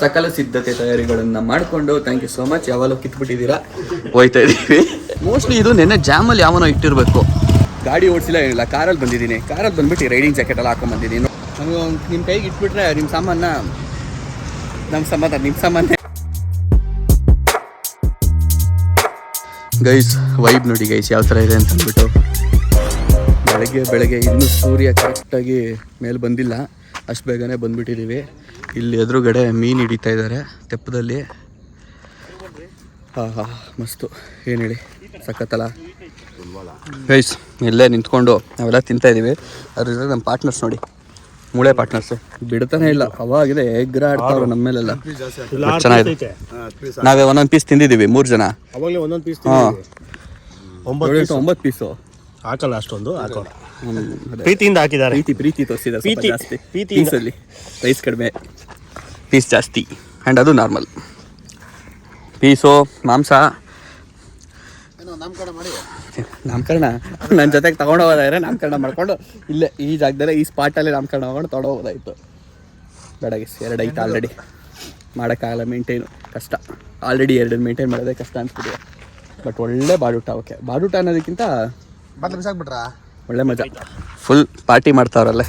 ಸಕಲ ಸಿದ್ಧತೆ ತಯಾರಿಗಳನ್ನ ಮಾಡಿಕೊಂಡು ಥ್ಯಾಂಕ್ ಯು ಸೋ ಮಚ್ ಯಾವಾಗಲೂ ಕಿತ್ಬಿಟ್ಟಿದ್ದೀರಾ? ಹೋಯ್ತಾ ಇದ್ದೀವಿ. ಮೋಸ್ಟ್ಲಿ ಇದು ನೆನ್ನೆ ಜಾಮಲ್ಲಿ ಯಾವನೋ ಇಟ್ಟಿರಬೇಕು. ಗಾಡಿ ಓಡಿಸಿಲ್ಲ ಏನಿಲ್ಲ ಕಾರಲ್ಲಿ ಬಂದಿದ್ದೀನಿ. ಕಾರಲ್ಲಿ ಬಂದ್ಬಿಟ್ಟು ರೈಡಿಂಗ್ ಜಾಕೆಟ್ ಎಲ್ಲ ಹಾಕೊಂಡು ಬಂದಿದ್ದೀನಿ. ನಿಮ್ಮ ಕೈಗೆ ಇಟ್ಬಿಟ್ರೆ ನಿಮ್ಮ ಸಾಮಾನ ನಮ್ಮ ಸಂಬಂಧ ನಿಮ್ಮ ಸಂಬಂಧ ಗೈಸ್ ವೈಬ್ ನೋಡಿ ಗೈಸ್ ಯಾವ ಥರ ಇದೆ ಅಂತ ಅಂದ್ಬಿಟ್ಟು ಬೆಳಗ್ಗೆ ಬೆಳಗ್ಗೆ ಇನ್ನೂ ಸೂರ್ಯ ಕರೆಕ್ಟಾಗಿ ಮೇಲೆ ಬಂದಿಲ್ಲ. ಅಷ್ಟು ಬೇಗನೆ ಬಂದ್ಬಿಟ್ಟಿದ್ದೀವಿ ಇಲ್ಲಿ ಎದುರುಗಡೆ ಮೀನು ಹಿಡಿತಾ ಇದ್ದಾರೆ ತೆಪ್ಪದಲ್ಲಿ. ಹಾಂ ಹಾಂ ಮಸ್ತು. ಏನು ಹೇಳಿ? ಸಖತ್ತಲ್ಲ? ಫೇಸ್ ಇಲ್ಲೇ ನಿಂತ್ಕೊಂಡು ನಾವೆಲ್ಲ ತಿಂತಾ ಇದ್ದೀವಿ ಅದ್ರ ನಮ್ಮ ಪಾರ್ಟ್ನರ್ಸ್ ನೋಡಿ. ಮೂಳೆ ಪಾರ್ಟ್ನರ್ಸ್ ಬಿಡ್ತಾನೆ ಇಲ್ಲ. ಅವಾಗಿದೆ ಎಗ್ರ ಆಡ್ತಾವ್ರೆ ನಮ್ಮ ಮೇಲೆಲ್ಲ. ಚೆನ್ನಾಗಿದೆ. ನಾವೇ ಒಂದೊಂದು ಪೀಸ್ ತಿಂದಿದ್ದೀವಿ ಮೂರು ಜನ. ಒಂದೊಂದು ಪೀಸ್ ಒಂಬತ್ತು ಪೀಸು ಹಾಕಲ್ಲ ಅಷ್ಟೊಂದು ಹಾಕೋಣ. ಪ್ರೀತಿಯಿಂದ ಹಾಕಿದ್ದಾರೆ. ಪ್ರೀತಿ ಪ್ರೀತಿ ತೋರಿಸಿದ್ದಾರೆ ಸ್ವಲ್ಪ ಪ್ರೀತಿ, ಜಾಸ್ತಿ. ಪ್ರೀತಿ ಪೀಸಲ್ಲಿ ರೈಸ್ ಕಡಿಮೆ. ಪೀಸ್ ಜಾಸ್ತಿ. ಆ್ಯಂಡ್ ಅದು ನಾರ್ಮಲ್ ಪೀಸು ಮಾಂಸ. ನಾಮಕರಣ ನನ್ನ ಜೊತೆಗೆ ತಗೊಂಡು ಹೋಗೋದಾದ್ರೆ ನಾಮಕರಣ ಮಾಡ್ಕೊಂಡು ಇಲ್ಲೇ ಈ ಜಾಗದಲ್ಲೇ ಈ ಸ್ಪಾಟಲ್ಲಿ ನಾಮಕರಣ ಮಾಡ್ಕೊಂಡು ತಗೊಂಡು ಹೋಗೋದಾಯ್ತು. ಬೆಳಗ್ಗೆ ಎರಡು ಐತೆ ಆಲ್ರೆಡಿ ಮಾಡೋಕ್ಕಾಗಲ್ಲ ಮೇಂಟೈನು ಕಷ್ಟ. ಆಲ್ರೆಡಿ ಎರಡು ಮೇಂಟೈನ್ ಮಾಡೋದೇ ಕಷ್ಟ ಅನ್ಸ್ಬಿಟ್ಟಿದೆ. ಬಟ್ ಒಳ್ಳೆ ಬಾಡೂಟ ಓಕೆ ಬಾಡೂಟ ಅನ್ನೋದಕ್ಕಿಂತ ಬದಲು ಬಿಸಾಕ್ಬಿಟ್ರಾ? ಒಳ್ಳೆ ಮಜಾ. ಫುಲ್ ಪಾರ್ಟಿ ಮಾಡ್ತಾವ್ರಲ್ಲೇ.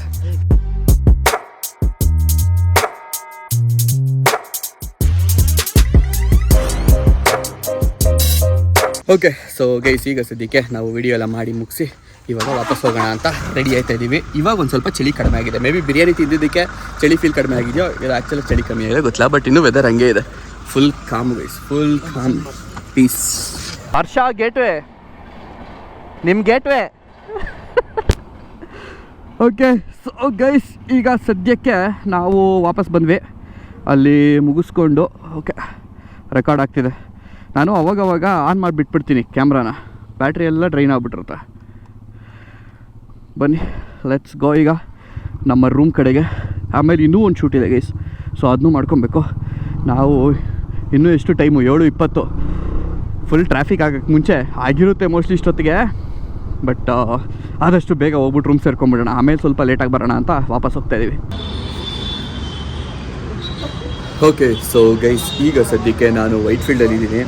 ಓಕೆ ಸೊ ಗೈಸ್ ಈಗ ಸದ್ಯಕ್ಕೆ ನಾವು ವಿಡಿಯೋ ಎಲ್ಲ ಮಾಡಿ ಮುಗಿಸಿ ಇವಾಗ ವಾಪಸ್ ಹೋಗೋಣ ಅಂತ ರೆಡಿ ಆಯ್ತಾ ಇದ್ದೀವಿ ಇವಾಗ ಒಂದು ಸ್ವಲ್ಪ ಚಳಿ ಕಡಿಮೆ ಆಗಿದೆ. ಮೇ ಬಿ ಬಿರಿಯಾನಿ ತಿಂದಿದ್ದಕ್ಕೆ ಚಳಿ ಫೀಲ್ ಕಡಿಮೆ ಆಗಿದೆಯೋ ಇಲ್ಲ ಆ್ಯಕ್ಚುಲಿ ಚಳಿ ಕಮ್ಮಿ ಆಗಿದೆ ಗೊತ್ತಿಲ್ಲ ಬಟ್ ಇನ್ನೂ ವೆದರ್ ಹಂಗೆ ಇದೆ. Full calm guys full calm peace Harsha gateway ನಿಮ್ಮ ಗೇಟ್ವೇ. ಓಕೆ, ಸೊ ಗೈಸ್, ಈಗ ಸದ್ಯಕ್ಕೆ ನಾವು ವಾಪಸ್ ಬಂದ್ವಿ. ಅಲ್ಲಿ ಮುಗಿಸ್ಕೊಂಡು, ಓಕೆ, ರೆಕಾರ್ಡ್ ಆಗ್ತಿದೆ. ನಾನು ಅವಾಗವಾಗ ಆನ್ ಮಾಡಿಬಿಟ್ಬಿಡ್ತೀನಿ ಕ್ಯಾಮ್ರಾನ. ಬ್ಯಾಟ್ರಿ ಎಲ್ಲ ಡ್ರೈನ್ ಆಗಿಬಿಟ್ಟಿರುತ್ತೆ. ಬನ್ನಿ ಲೆಟ್ಸ್ ಗೋ ಈಗ ನಮ್ಮ ರೂಮ್ ಕಡೆಗೆ. ಆಮೇಲೆ ಇನ್ನೂ ಒಂದು ಶೂಟ್ ಇದೆ ಗೈಸ್. ಸೊ ಅದನ್ನೂ ಮಾಡ್ಕೊಬೇಕು. ನಾವು ಇನ್ನೂ ಎಷ್ಟು ಟೈಮು? ಏಳು ಇಪ್ಪತ್ತು. ಫುಲ್ ಟ್ರಾಫಿಕ್ ಆಗೋಕ್ಕೆ ಮುಂಚೆ ಆಗಿರುತ್ತೆ ಮೋಸ್ಟ್ಲಿ ಇಷ್ಟೊತ್ತಿಗೆ. ಬಟ್ ಆದಷ್ಟು ಬೇಗ ಹೋಗ್ಬಿಟ್ಟು ರೂಮ್ ಸೇರ್ಕೊಂಬಿಡೋಣ. ಆಮೇಲೆ ಸ್ವಲ್ಪ ಲೇಟಾಗಿ ಬರೋಣ ಅಂತ ವಾಪಸ್ ಹೋಗ್ತಾ ಇದ್ದೀವಿ ಓಕೆ ಸೊ ಗೈಸ್ ಈಗ ಸದ್ಯಕ್ಕೆ ನಾನು ವೈಟ್ ಫೀಲ್ಡಲ್ಲಿ ಇದ್ದೀನಿ.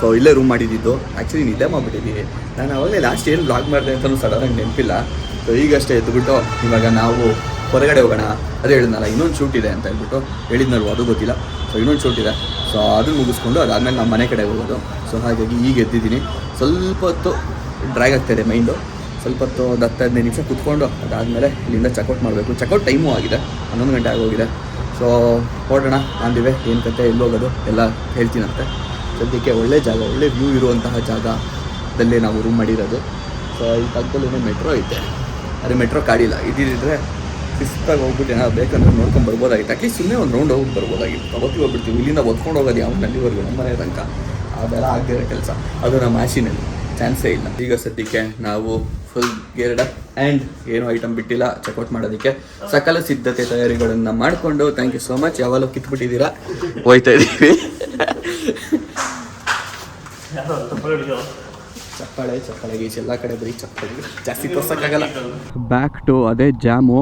ಸೊ ಇಲ್ಲೇ ರೂಮ್ ಮಾಡಿದ್ದಿದ್ದು ಆ್ಯಕ್ಚುಲಿ ನಿದ್ದೆ ಮಾಡಿಬಿಟ್ಟಿದ್ದೀನಿ. ನಾನು ಅವಾಗಲೇ ಲಾಸ್ಟ್ ಏನು ಬ್ಲಾಗ್ ಮಾಡಿದೆ ಅಂತಲೂ ಸಡನ್ನಾಗಿ ನೆನಪಿಲ್ಲ. ಸೊ ಈಗಷ್ಟೇ ಎದ್ದುಬಿಟ್ಟು ಇವಾಗ ನಾವು ಹೊರಗಡೆ ಹೋಗೋಣ. ಅದೇ ಹೇಳಿದ್ನಲ್ಲ, ಇನ್ನೊಂದು ಶೂಟ್ ಇದೆ ಅಂತ ಹೇಳ್ಬಿಟ್ಟು ಹೇಳಿದ್ನಲ್ವ, ಅದು ಗೊತ್ತಿಲ್ಲ. ಸೊ ಇನ್ನೊಂದು ಶೂಟ್ ಇದೆ. ಸೊ ಅದನ್ನು ಮುಗಿಸ್ಕೊಂಡು ಅದಾದಮೇಲೆ ನಮ್ಮ ಮನೆ ಕಡೆ ಹೋಗೋದು. ಸೊ ಹಾಗಾಗಿ ಈಗ ಎದ್ದಿದ್ದೀನಿ. ಸ್ವಲ್ಪ ಹೊತ್ತು ಡ್ರ್ಯಾಗ್ ಆಗ್ತಾಯಿದೆ ಮೈಂಡು ಸ್ವಲ್ಪ ಹೊತ್ತು ಒಂದು ಹತ್ತು ಹದಿನೈದು ನಿಮಿಷ ಕುತ್ಕೊಂಡು ಅದಾದಮೇಲೆ ಇಲ್ಲಿಂದ ಚೆಕ್ಔಟ್ ಮಾಡಬೇಕು. ಚೆಕ್ಔಟ್ ಟೈಮು ಆಗಿದೆ. ಹನ್ನೊಂದು ಗಂಟೆ ಆಗೋಗಿದೆ. ಸೊ ಹೊರಡೋಣ ಅಂದಿವೆ ಏನು ಕತೆ, ಎಲ್ಲಿ ಹೋಗೋದು, ಎಲ್ಲ ಹೇಳ್ತೀನಂತೆ. ಸದ್ಯಕ್ಕೆ ಒಳ್ಳೆ ಜಾಗ, ಒಳ್ಳೆ ವ್ಯೂ ಇರುವಂತಹ ಜಾಗದಲ್ಲಿ ನಾವು ರೂಮ್ ಮಾಡಿರೋದು. ಸೊ ಈ ಪಕ್ಕದಲ್ಲಿ ಮೆಟ್ರೋ ಐತೆ. ಅದೇ ಮೆಟ್ರೋ ಕಾಡಿಲ್ಲ. ಇದಿದ್ದರೆ ಸಿಸ್ತಾಗಿ ಹೋಗ್ಬಿಟ್ಟು ಏನಾದ್ರು ಬೇಕಂದ್ರೆ ನೋಡ್ಕೊಂಡು ಬರ್ಬೋದಾಗಿತ್ತು. ಅಟ್ಲೀಸ್ಟ್ ಸುಮ್ಮನೆ ಒಂದು ರೌಂಡ್ ಹೋಗಿ ಬರ್ಬೋದಾಗಿತ್ತು. ಅವತ್ತಿಗೆ ಹೋಗ್ಬಿಡ್ತೀವಿ. ಇಲ್ಲಿಂದ ಒತ್ಕೊಂಡು ಹೋಗೋದು ಯಾವ ನಲ್ಲಿವರೆಗೂ ನಮ್ಮನೆ ತನಕ. ಅದೆಲ್ಲ ಆಗದಿರೋ ಕೆಲಸ. ಅದು ನಮ್ಮ ಆಶಿನಲ್ಲಿ. ಚಾನ್ಸೇ ಇಲ್ಲ. ಈಗ ಸದ್ಯಕ್ಕೆ ನಾವು ಫುಲ್ ಗೇರ್ಡ್ ಅಪ್ ಆ್ಯಂಡ್ ಏನು ಐಟಮ್ ಬಿಟ್ಟಿಲ್ಲ ಚೆಕ್ಔಟ್ ಮಾಡೋದಕ್ಕೆ. ಸಕಲ ಸಿದ್ಧತೆ ತಯಾರಿಗಳನ್ನ ಮಾಡಿಕೊಂಡು ಥ್ಯಾಂಕ್ ಯು ಸೋ ಮಚ್ ಯಾವಾಗಲೂ ಕಿತ್ಬಿಟ್ಟಿದ್ದೀರಾ? ಹೋಯ್ತಾ ಇದ್ದೀವಿ. ಚಪ್ಪಾಳೆ ಚಪ್ಪಾಳೆ, ಗೀಚ್, ಎಲ್ಲ ಕಡೆ ಬರೀ ಚಪ್ಪಾಳೆ. ಜಾಸ್ತಿ ತೋರ್ಸೋಕ್ಕಾಗಲ್ಲ. ಬ್ಯಾಕ್ ಟು ಅದೇ ಜಾಮು.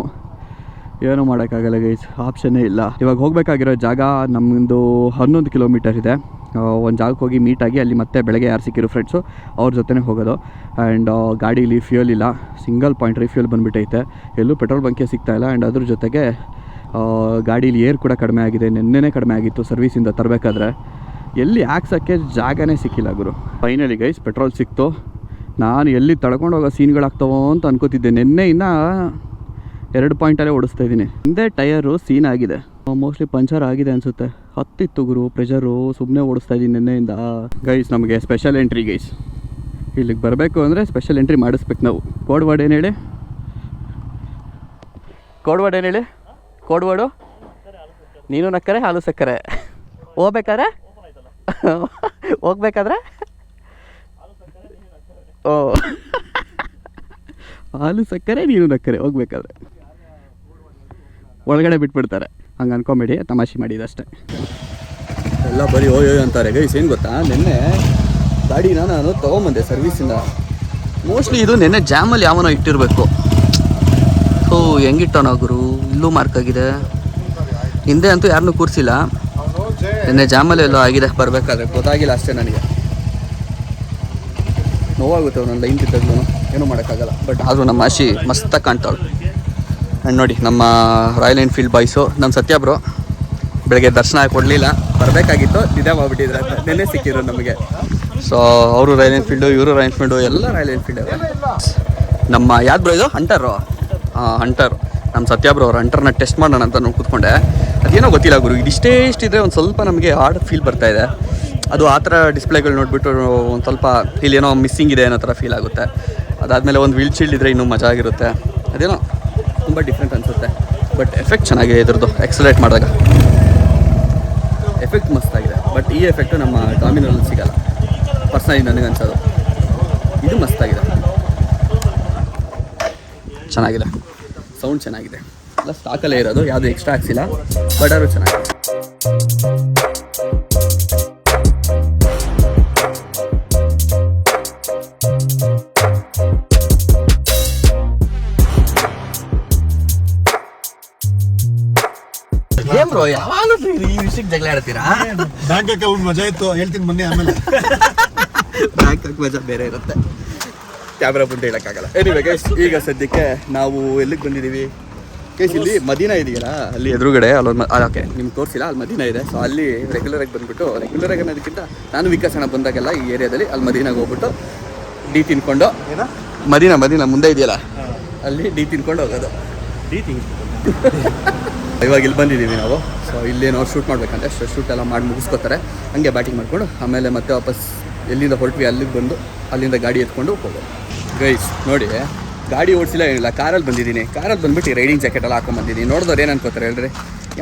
ಏನೂ ಮಾಡೋಕ್ಕಾಗಲ್ಲ ಗೈಸ್ ಆಪ್ಷನ್ನೇ ಇಲ್ಲ. ಇವಾಗ ಹೋಗಬೇಕಾಗಿರೋ ಜಾಗ ನಮ್ಮದು ಹನ್ನೊಂದು ಕಿಲೋಮೀಟರ್ ಇದೆ. ಒಂದು ಜಾಗಕ್ಕೆ ಹೋಗಿ ಮೀಟಾಗಿ ಅಲ್ಲಿ ಮತ್ತೆ ಬೆಳಗ್ಗೆ ಯಾರು ಸಿಕ್ಕಿರೋ ಫ್ರೆಂಡ್ಸು ಅವ್ರ ಜೊತೆನೇ ಹೋಗೋದು. ಆ್ಯಂಡ್ ಗಾಡೀಲಿ ಫ್ಯೂಯಲ್ ಇಲ್ಲ. ಸಿಂಗಲ್ ಪಾಯಿಂಟ್ ರೀಫ್ಯೂಯಲ್ ಬಂದುಬಿಟ್ಟೈತೆ. ಎಲ್ಲೂ ಪೆಟ್ರೋಲ್ ಬಂಕೇ ಸಿಗ್ತಾ ಇಲ್ಲ. ಆ್ಯಂಡ್ ಅದ್ರ ಜೊತೆಗೆ ಗಾಡೀಲಿ ಏರ್ ಕೂಡ ಕಡಿಮೆ ಆಗಿದೆ. ನಿನ್ನೆನೇ ಕಡಿಮೆ ಆಗಿತ್ತು ಸರ್ವಿಸಿಂದ ತರಬೇಕಾದ್ರೆ. ಎಲ್ಲಿ ಹಾಕ್ಸೋಕ್ಕೆ ಜಾಗನೇ ಸಿಕ್ಕಿಲ್ಲ ಗುರು. ಫೈನಲಿ ಗೈಸ್ ಪೆಟ್ರೋಲ್ ಸಿಕ್ತು. ನಾನು ಎಲ್ಲಿ ತಳ್ಕೊಂಡು ಹೋಗೋ ಸೀನ್ಗಳಾಗ್ತಾವೋ ಅಂತ ಅನ್ಕೋತಿದ್ದೆ. ನಿನ್ನೆಯಿಂದ ಎರಡು ಪಾಯಿಂಟಲ್ಲೇ ಓಡಿಸ್ತಾ ಇದ್ದೀನಿ. ಹಿಂದೆ ಟಯರು ಸೀನ್ ಆಗಿದೆ. ಮೋಸ್ಟ್ಲಿ ಪಂಚರ್ ಆಗಿದೆ ಅನಿಸುತ್ತೆ. ಹತ್ತಿತ್ತು ಗುರು ಪ್ರೆಷರು ಸುಮ್ಮನೆ ಓಡಿಸ್ತಾ ಇದ್ದೀನಿ ನಿನ್ನೆಯಿಂದ. ಗೈಸ್ ನಮಗೆ ಸ್ಪೆಷಲ್ ಎಂಟ್ರಿ ಗೈಸ್ ಇಲ್ಲಿಗೆ ಬರಬೇಕು ಅಂದರೆ ಸ್ಪೆಷಲ್ ಎಂಟ್ರಿ ಮಾಡಿಸ್ಬೇಕು ನಾವು. ಕೋಡ್ವಾಡ್ ಏನು ಹೇಳಿ? ಕೋಡ್ವಾಡ್ ಏನು ಹೇಳಿ? ಕೋಡ್ವಾಡು ನೀನು ನಕ್ಕರೆ, ಹಾಲು ಸಕ್ಕರೆ. ಹೋಗ್ಬೇಕಾದ್ರೆ? ಹೋಗ್ಬೇಕಾದ್ರೆ? ಓ. ಹಾಲು ಸಕ್ಕರೆ, ನೀನು ನಕ್ಕರೆ. ಹೋಗ್ಬೇಕಾದ್ರೆ. ಒಳಗಡೆ ಬಿಟ್ಬಿಡ್ತಾರೆ. ಹಂಗೆ ಅನ್ಕೊಂಬೇಡಿ ತಮಾಷೆ ಮಾಡಿದಷ್ಟೇ ಎಲ್ಲ ಬರೀ ಓಯ್ ಅಂತಾರೆ. ಗೈಸ್, ಏನು ಗೊತ್ತಾ? ನಿನ್ನೆ ಗಾಡಿನ ನಾನು ತೊಗೊಂಬಂದೆ ಸರ್ವಿಸಿಂದ ಮೋಸ್ಟ್ಲಿ ಇದು ನಿನ್ನೆ ಜಾಮಲ್ಲಿ ಯಾವನೋ ಇಟ್ಟಿರಬೇಕು. ಸೊ ಹೆಂಗಿಟ್ಟವನ ಗುರು? ಇಲ್ಲೂ ಮಾರ್ಕ್ ಆಗಿದೆ. ಹಿಂದೆ ಅಂತೂ ಯಾರನ್ನೂ ಕೂರಿಸಿಲ್ಲ. ನಿನ್ನೆ ಜಾಮಲ್ಲಿ ಎಲ್ಲೋ ಆಗಿದೆ, ಬರಬೇಕಾದ್ರೆ. ಗೊತ್ತಾಗಿಲ್ಲ ಅಷ್ಟೇ ನನಗೆ. ನೋವಾಗುತ್ತೆ ನನ್ನ ಲೈನ್ ತಿದ್ದಾಗ್ಲೂ ಏನೂ ಮಾಡೋಕ್ಕಾಗಲ್ಲ. ಬಟ್ ಆದರೂ ನಮ್ಮ ಆಶಿ ಮಸ್ತಾಗಿ ಕಾಣ್ತಾಳು. ಆ್ಯಂಡ್ ನೋಡಿ, ನಮ್ಮ ರಾಯಲ್ ಎನ್ಫೀಲ್ಡ್ ಬಾಯ್ಸು ನಮ್ಮ ಸತ್ಯ ಬ್ರೋ ಬೆಳಗ್ಗೆ ದರ್ಶನ ಕೊಡಲಿಲ್ಲ. ಬರಬೇಕಾಗಿತ್ತು ಇದೇ ಮಾಡಿಬಿಟ್ಟಿದ್ರೆ. ನೆನ್ನೆ ಸಿಕ್ಕಿದ್ರು ನಮಗೆ. ಸೊ ಅವರು ರಾಯಲ್ ಎನ್ಫೀಲ್ಡು ಇವರು ರಾಯಲ್ ಎನ್ಫೀಲ್ಡು ಎಲ್ಲ ರಾಯಲ್ ಎನ್ಫೀಲ್ಡ್ ನಮ್ಮ ಯಾವ್ದು ಬ್ರೋ ಇದು? ಹಂಟರು ಹಾಂ ಹಂಟರ್ ನಮ್ಮ ಸತ್ಯ ಬ್ರೋ ಅವ್ರು ಹಂಟರ್ನ ಟೆಸ್ಟ್ ಮಾಡೋಣ ಅಂತ ನಾನು ಕೂತ್ಕೊಂಡೆ. ಅದೇನೋ ಗೊತ್ತಿಲ್ಲ ಗುರು, ಇದಿಷ್ಟೇ ಇಷ್ಟಿದ್ರೆ ಒಂದು ಸ್ವಲ್ಪ ನಮಗೆ ಹಾರ್ಡ್ ಫೀಲ್ ಬರ್ತಾ ಇದೆ. ಅದು ಆ ಥರ ಡಿಸ್ಪ್ಲೇಗಳು ನೋಡಿಬಿಟ್ಟು ಒಂದು ಸ್ವಲ್ಪ ಏನೋ ಮಿಸ್ಸಿಂಗ್ ಇದೆ ಅನ್ನೋ ಥರ ಫೀಲ್ ಆಗುತ್ತೆ. ಅದಾದಮೇಲೆ ಒಂದು ವೀಲ್ ಶೀಲ್ಡ್ ಇದ್ದರೆ ಇನ್ನೂ ಮಜಾ ಆಗಿರುತ್ತೆ. ಅದೇನೋ? ಡಿಫ್ರೆಂಟ್ ಅನಿಸುತ್ತೆ. ಬಟ್ ಎಫೆಕ್ಟ್ ಚೆನ್ನಾಗಿದೆ ಇದ್ರದ್ದು ಎಕ್ಸಲೇಟ್ ಮಾಡಿದಾಗ. ಎಫೆಕ್ಟ್ ಮಸ್ತಾಗಿದೆ ಬಟ್ ಈ ಎಫೆಕ್ಟು ನಮ್ಮ ಡಾಮಿನೋಲ್ಲಿ ಸಿಗಲ್ಲ. ಪರ್ಸನಲಿ ನನಗೆ ಅನ್ಸೋದು. ಇದು ಮಸ್ತಾಗಿದೆ ಚೆನ್ನಾಗಿದೆ. ಸೌಂಡ್ ಚೆನ್ನಾಗಿದೆ. ಎಲ್ಲ ಸ್ಟಾಕಲ್ಲೇ ಇರೋದು, ಯಾವುದು ಎಕ್ಸ್ಟ್ರಾ ಹಾಕ್ಸಿಲ್ಲ ಬಟ್ ಅದು ಚೆನ್ನಾಗಿದೆ. ಬ್ರೋ ಯಾವಾಗಲೂ ಈ ವಿಷಯಕ್ಕೆ ಜಗಳ ಆಡ್ತೀರಾ? ಬ್ಯಾಂಕ್ ಅಕೌಂಟ್ ಮಜಾ ಇತ್ತು ಹೇಳ್ತೀನಿ ಮೊನ್ನೆ ಆಮೇಲೆ. ಬ್ಯಾಂಕ್ ಮಜಾ ಬೇರೆ ಇರುತ್ತೆ. ಕ್ಯಾಮ್ರಾ ಮುಂದೆ ಹೇಳೋಕ್ಕಾಗಲ್ಲ. ಎನಿವೆ ಗೈಸ್ ಈಗ ಸದ್ಯಕ್ಕೆ ನಾವು ಎಲ್ಲಿಗೆ ಬಂದಿದ್ದೀವಿ? ಗೈಸ್ ಇಲ್ಲಿ ಮದೀನಾ ಇದೆಯಲ್ಲ ಅಲ್ಲಿ ಎದುರುಗಡೆ ಅಲ್ಲೊಂದು ಓಕೆ ನಿಮ್ಗೆ ತೋರಿಸಿಲ್ಲ ಅಲ್ಲಿ ಮದೀನಾ ಇದೆ. ಸೊ ಅಲ್ಲಿ ರೆಗ್ಯುಲರ್ ಆಗಿ ಬಂದ್ಬಿಟ್ಟು ರೆಗ್ಯುಲರ್ ಆಗಿ ಅನ್ನೋದಕ್ಕಿಂತ ನಾನು ವಿಕಸನ ಬಂದಾಗೆಲ್ಲ ಈ ಏರಿಯಾದಲ್ಲಿ ಅಲ್ಲಿ ಮದೀನಾಗೆ ಹೋಗ್ಬಿಟ್ಟು ಡಿ ತಿನ್ಕೊಂಡು ಮದೀನಾ ಮದೀನಾ ಮುಂದೆ ಇದೆಯಲ್ಲ ಅಲ್ಲಿ ಡಿ ತಿನ್ಕೊಂಡು ಹೋಗೋದು. ಇವಾಗ ಇಲ್ಲಿ ಬಂದಿದ್ದೀವಿ ನಾವು. ಸೊ ಇಲ್ಲೇನೋ ಶೂಟ್ ಮಾಡ್ಬೇಕಂತೆ. ಶೂಟ್ ಎಲ್ಲ ಮಾಡಿ ಮುಗಿಸ್ಕೋತಾರೆ. ಹಂಗೆ ಬ್ಯಾಟಿಂಗ್ ಮಾಡಿಕೊಂಡು ಆಮೇಲೆ ಮತ್ತೆ ವಾಪಸ್ ಎಲ್ಲಿಂದ ಹೊರಟ್ವಿ ಅಲ್ಲಿಗೆ ಬಂದು ಅಲ್ಲಿಂದ ಗಾಡಿ ಎತ್ಕೊಂಡು ಹೋಗೋದು. ಗೈಸ್ ನೋಡಿ ಗಾಡಿ ಓಡಿಸಿಲ್ಲ ಏನಿಲ್ಲ ಕಾರಲ್ಲಿ ಬಂದಿದ್ದೀನಿ. ಕಾರಲ್ಲಿ ಬಂದ್ಬಿಟ್ಟು ರೈಡಿಂಗ್ ಜಾಕೆಟ್ ಎಲ್ಲ ಹಾಕೊಂಡ್ ಬಂದಿದ್ದೀನಿ. ನೋಡಿದವ್ರು ಏನು ಅನ್ಕೋತಾರೆ ಹೇಳ್ರಿ.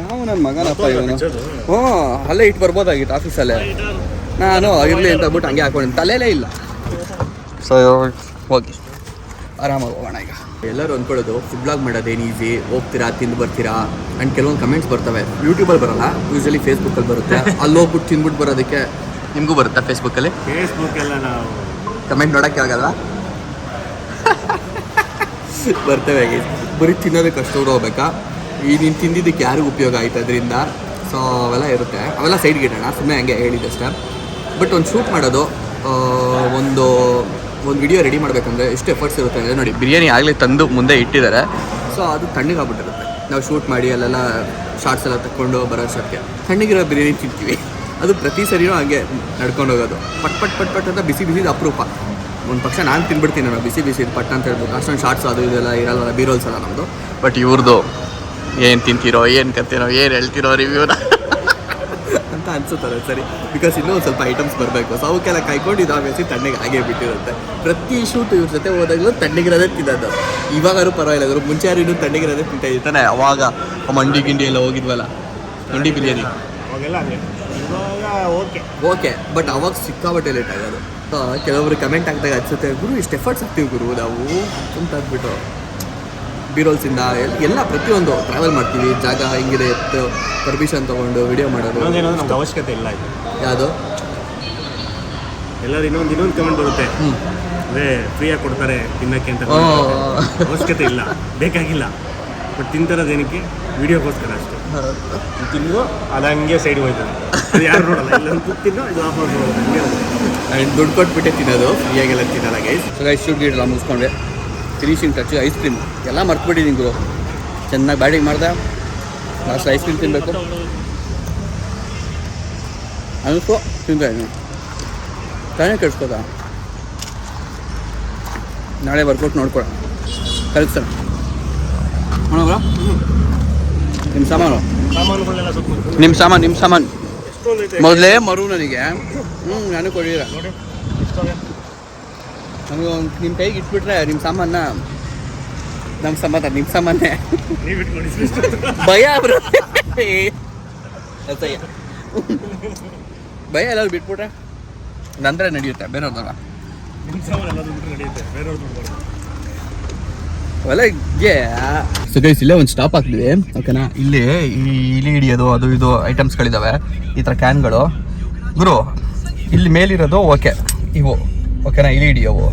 ಯಾವ ನನ್ನ ಮಗನಪ್ಪ ಇವನು? ಹ್ಞೂ ಅಲ್ಲೇ ಇಟ್ಟು ಬರ್ಬೋದಾಗಿತ್ತು ಆಫೀಸಲ್ಲೇ ನಾನು ಇರಲಿ ಅಂತ ಬಿಟ್ಟು ಹಂಗೆ ಹಾಕೊಂಡಿದ್ದೀನಿ. ತಲೆಯಲ್ಲೇ ಇಲ್ಲ. ಸೊ ಹೋಗಿ. ಆರಾಮಾಗಿ ಹೋಗೋಣ ಈಗ. ಎಲ್ಲರೂ ಅಂದ್ಕೊಳ್ಳೋದು ಫುಡ್ ಬ್ಲಾಗ್ ಮಾಡೋದೇನು ಈಸಿ ಹೋಗ್ತೀರಾ ತಿಂದು ಬರ್ತೀರಾ ಆ್ಯಂಡ್ ಕೆಲವೊಂದು ಕಮೆಂಟ್ಸ್ ಬರ್ತವೆ. ಯೂಟ್ಯೂಬಲ್ಲಿ ಬರಲ್ಲ ಯೂಶಲಿ ಫೇಸ್ಬುಕ್ಕಲ್ಲಿ ಬರುತ್ತೆ. ಅಲ್ಲಿ ಹೋಗ್ಬಿಟ್ಟು ತಿಂದ್ಬಿಟ್ಟು ಬರೋದಕ್ಕೆ ನಿಮಗೂ ಬರುತ್ತಾ ಫೇಸ್ಬುಕ್ಕಲ್ಲಿ ಫೇಸ್ಬುಕ್ಕೆಲ್ಲ ನಾವು ಕಮೆಂಟ್ ನೋಡೋಕ್ಕೆ ಆಗಲ್ಲ ಬರ್ತವೆ ಬರೀ ತಿನ್ನೋದಕ್ಕೆ ಅಷ್ಟು ಹೋಗ್ಬೇಕಾ? ಈ ನೀನು ತಿಂದಿದ್ದಕ್ಕೆ ಯಾರಿಗೂ ಉಪಯೋಗ ಆಯ್ತು ಅದರಿಂದ? ಸೊ ಅವೆಲ್ಲ ಇರುತ್ತೆ. ಅವೆಲ್ಲ ಸೈಡ್ಗೆ ಇಡೋಣ. ಸುಮ್ಮನೆ ಹಂಗೆ ಹೇಳಿದ್ದಷ್ಟೇ ಬಟ್ ಒಂದು ಶೂಟ್ ಮಾಡೋದು ಒಂದು ಒಂದು ವಿಡಿಯೋ ರೆಡಿ ಮಾಡಬೇಕಂದ್ರೆ ಎಷ್ಟು ಎಫರ್ಟ್ಸ್ ಇರುತ್ತೆ ಅಂದರೆ ನೋಡಿ, ಬಿರಿಯಾನಿ ಆಗಲೇ ತಂದು ಮುಂದೆ ಇಟ್ಟಿದ್ದಾರೆ. ಸೊ ಅದು ತಣ್ಣಗಾಗ್ಬಿಟ್ಟಿರುತ್ತೆ ನಾವು ಶೂಟ್ ಮಾಡಿ, ಅಲ್ಲೆಲ್ಲ ಶಾರ್ಟ್ಸ್ ಎಲ್ಲ ತಗೊಂಡು ಬರೋ ಶಕ್ತಿ ತಣ್ಣಗಿರೋ ಬಿರಿಯಾನಿ ತಿಂತೀವಿ. ಅದು ಪ್ರತಿ ಸರಿನೂ ಹಾಗೆ ನಡ್ಕೊಂಡು ಹೋಗೋದು. ಪಟ್ ಪಟ್ ಪಟ್ ಪಟ್ ಅಂತ ಬಿಸಿ ಬಿಸಿದು ಅಪರೂಪ. ಒಂದು ಪಕ್ಷ ನಾನು ತಿನ್ಬಿಡ್ತೀನಿ ನಾನು, ಬಿಸಿ ಬಿಸಿ ಪಟ್ ಅಂತ ಹೇಳ್ಬೋದು ಅಷ್ಟೊಂದು ಶಾರ್ಟ್ಸ್ ಅದು ಇದೆಲ್ಲ ಇರಲ್ಲ ಬೀರೋಲ್ಸ್ ಅಲ್ಲ ನಮ್ಮದು ಬಟ್ ಇವ್ರದ್ದು ಏನು ತಿಂತೀರೋ, ಏನು ಕತ್ತೀರೋ ಏನು ಹೇಳ್ತಿರೋ ರಿವ್ಯೂನ ಅಂತ ಅನ್ಸುತ್ತದೆ ಸರಿ? ಬಿಕಾಸ್ ಇನ್ನೂ ಒಂದು ಸ್ವಲ್ಪ ಐಟಮ್ಸ್ ಬರಬೇಕು. ಸೊ ಅವಕ್ಕೆಲ್ಲ ಕಾಯ್ಕೊಂಡು ಇದು ತಣ್ಣಗೆ ಹಾಗೆ ಬಿಟ್ಟಿರುತ್ತೆ. ಪ್ರತಿ ಶೂಟ್ ಇವ್ರ ಜೊತೆ ಹೋದಾಗಲೂ ತಣ್ಣಗಿರೋದೇ ತಿನ್ನೋದು. ಇವಾಗಾರು ಪರವಾಗಿಲ್ಲ ಅದ್ರ ಮುಂಚೆ ಯಾರು ಇನ್ನೂ ತಣ್ಣಗಿರೋದೇ ತಿಂತಾ ಇರ್ತಾನೆ ಅವಾಗ ಮಂಡಿ ಗಿಂಡಿ ಎಲ್ಲ ಹೋಗಿದ್ವಲ್ಲ? ಮಂಡಿ ಬಿರಿಯಾನಿ. ಓಕೆ ಓಕೆ ಬಟ್ ಅವಾಗ ಸಿಕ್ಕಾಬಟ್ಟೆ ಲೇಟ್ ಆಗೋದು. ಕೆಲವೊಬ್ರು ಕಮೆಂಟ್ ಹಾಕಿದಾಗ ಅನ್ಸುತ್ತೆ ಗುರು ಇಷ್ಟು ಎಫರ್ಟ್ಸ್ ಹಾಕ್ತೀವಿ ಗುರು. ನಾವು ಅಂತ ಅಂದ್ಬಿಟ್ಟು. ಬೀರೋಲ್ಸಿಂದ ಎಲ್- ಎಲ್ಲ ಪ್ರತಿಯೊಂದು ಟ್ರಾವೆಲ್ ಮಾಡ್ತೀವಿ. ಜಾಗ ಹೆಂಗಿದೆ ಎತ್ತು ಪರ್ಮಿಷನ್ ತೊಗೊಂಡು ವಿಡಿಯೋ ಮಾಡೋದು. ನಮ್ಗೆ ಅವಶ್ಯಕತೆ ಇಲ್ಲ ಇದು. ಯಾವುದು? ಎಲ್ಲರೂ ಇನ್ನೊಂದು ಇನ್ನೊಂದು ಕಮೆಂಟ್ ಬರುತ್ತೆ. ಅದೇ ಫ್ರೀಯಾಗಿ ಕೊಡ್ತಾರೆ ತಿನ್ನಕ್ಕೆ ಅಂತ ಅವಶ್ಯಕತೆ ಇಲ್ಲ. ಬೇಕಾಗಿಲ್ಲ. ಬಟ್ ತಿಂತಾರದೇನಕ್ಕೆ ವಿಡಿಯೋಗೋಸ್ಕರ ಅಷ್ಟೇ. ತಿನ್ನು ಅದು ಹಂಗೆ ಸೈಡ್ ಹೋಯ್ತದೆ. ಅದು ಯಾರು ನೋಡಲ್ಲ. ಇಲ್ಲೊಂದು ತಿನ್ನೋ ಇದು ಹೋಗೋದು ಹಂಗೆ ಅಂಡ್ ಆ್ಯಂಡ್ ದುಡ್ಡು ಕೊಟ್ಬಿಟ್ಟೆ ತಿನ್ನೋದು. ಫ್ರೀಯಾಗೆಲ್ಲ ತಿನ್ನಲ್ಲ ಗೈಸ್ ಸೊ ಗೈಸ್ ಶೂಟ್ ಗೀಟ್ ಮುಗಿಸ್ಕೊಂಡೆ ಫಿನಿಶಿಂಗ್ ಟಚ್ ಐಸ್ ಕ್ರೀಮ್ ಎಲ್ಲ ಮರ್ತ್ಬಿಟ್ಟಿದ್ದೀನಿ ಗುರು. ಚೆನ್ನಾಗಿ ಬ್ಯಾಟಿಂಗ್ ಮಾಡ್ದೆ. ಲಾಸ್ಟ್ ಐಸ್ ಕ್ರೀಮ್ ತಿನ್ನಬೇಕು ಅನಿಸ್ತು ತಿಂತಾ ತಾನೇ ಕೆಡ್ಸ್ಕೋದ? ನಾಳೆ ವರ್ಕೌಟ್ ನೋಡ್ಕೊಳ. ಕಳಿಸ್ತಾನೆ ನೋಡೋಣ ನಿಮ್ಮ ಸಾಮಾನು? ನಿಮ್ಮ ಸಾಮಾನು ನಿಮ್ಮ ಸಾಮಾನು. ಮೊದಲೇ ಮರು ನನಗೆ. ಹ್ಞೂ ನಾನು ಕೊಡಿರ ನಮಗೆ ಒಂದು ನಿಮ್ಮ ಕೈಗೆ ಇಟ್ಬಿಟ್ರೆ ನಿಮ್ಮ ಸಾಮಾನ ನಮ್ಮ ಸಂಬಂಧ ನಿಮ್ಮ ಸಾಮಾನ್ಯ ಇಟ್ಕೊಂಡು ಭಯ ಬ್ರೋ. ಭಯ ಎಲ್ಲರೂ ಬಿಟ್ಬಿಟ್ರೆ ನಂತರ ನಡೆಯುತ್ತೆ ಬೇರೆಯವ್ರದಲ್ಲ ಸಾಮಾನು ಅವೆಲ್ಲ ಸೊ ಗೈಸ್ ಇಲ್ಲೇ ಒಂದು ಸ್ಟಾಪ್ ಆಗ್ತಿದೆ ಓಕೆನಾ ಇಲ್ಲಿ ಈ ಇಲಿ ಹಿಡಿಯೋದು ಅದು ಇದು ಐಟಮ್ಸ್ಗಳಿದ್ದಾವೆ ಈ ಥರ ಕ್ಯಾನ್ಗಳು ಗುರು ಇಲ್ಲಿ ಮೇಲಿರೋದು ಓಕೆ ಇವು. ಓಕೆನಾ ಇಲಿ ಹಿಡಿಯೋವು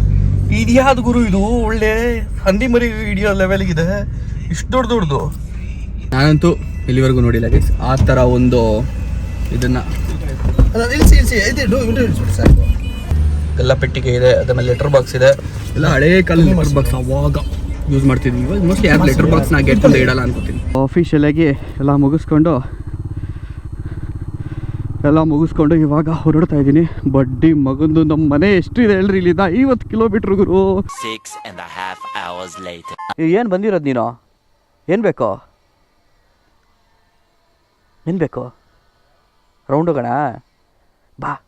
ಇದ್ಯಾದ ಗುರು ಇದು? ಒಳ್ಳೆ ಹಂದಿ ಮರಿ ಹಿಡಿಯೋ ಲೆವೆಲ್ಗಿದೆ ಇಷ್ಟು ದೊಡ್ಡ ದೊಡ್ಡದು. ನಾನಂತೂ ಇಲ್ಲಿವರೆಗೂ ನೋಡಿಲ್ಲ ಗೈಸ್ ಆ ಥರ ಒಂದು ಇದನ್ನು. ಇಳಿಸಿ ಇಳಿಸಿ ಸರ್ ಇಳಿಸ್ಬಿಡಿ ಸಾಕು. ಎಲ್ಲ ಪೆಟ್ಟಿಗೆ ಇದೆ ಅದ್ರ ಮೇಲೆ ಲೆಟರ್ ಬಾಕ್ಸ್ ಇದೆ. ಎಲ್ಲ ಹಳೇ ಕಾಲದ ಲೆಟರ್ ಬಾಕ್ಸ್ ಅವಾಗ ಯೂಸ್ ಮಾಡ್ತಿದ್ವಿ. ಇವಾಗ ಮೋಸ್ಟ್ಲಿ ಯಾರು ಲೆಟರ್ ಬಾಕ್ಸ್ನ ಗೆಟ್ಟು ಇಡಲ್ಲ ಅನ್ಕೋತೀನಿ. ಆಫೀಷಿಯಲಾಗಿ ಎಲ್ಲ ಮುಗಿಸ್ಕೊಂಡು ಎಲ್ಲ ಮುಗಿಸ್ಕೊಂಡು ಇವಾಗ ಹೊರಡ್ತಾ ಇದ್ದೀನಿ. ಬಡ್ಡಿ ಮಗಂದು ನಮ್ಮ ಮನೆ ಎಷ್ಟಿದೆ ಹೇಳ್ರಿ ಇಲ್ಲಿಂದ? ಐವತ್ತು ಕಿಲೋಮೀಟ್ರ್ ಗುರು. ಏನು ಬಂದಿರೋದು ನೀನು? ಏನು ಬೇಕೋ? ಏನು ಬೇಕು? ರೌಂಡ್ ಹೋಗೋಣ? ಬಾ.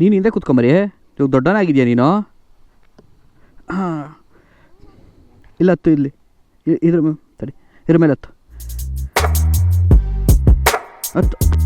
ನೀನು ಹಿಂದೆ ಕೂತ್ಕೊಂಬರಿ ಇವಾಗ ದೊಡ್ಡನಾಗಿದೆಯಾ ನೀನು? ಹಾಂ. ಇಲ್ಲ ಹತ್ತು ಇಲ್ಲಿ. ಇದ್ರ ಮೇ- ತಡಿ ಇದ್ರ ಮೇಲೆ ಹತ್ತು. and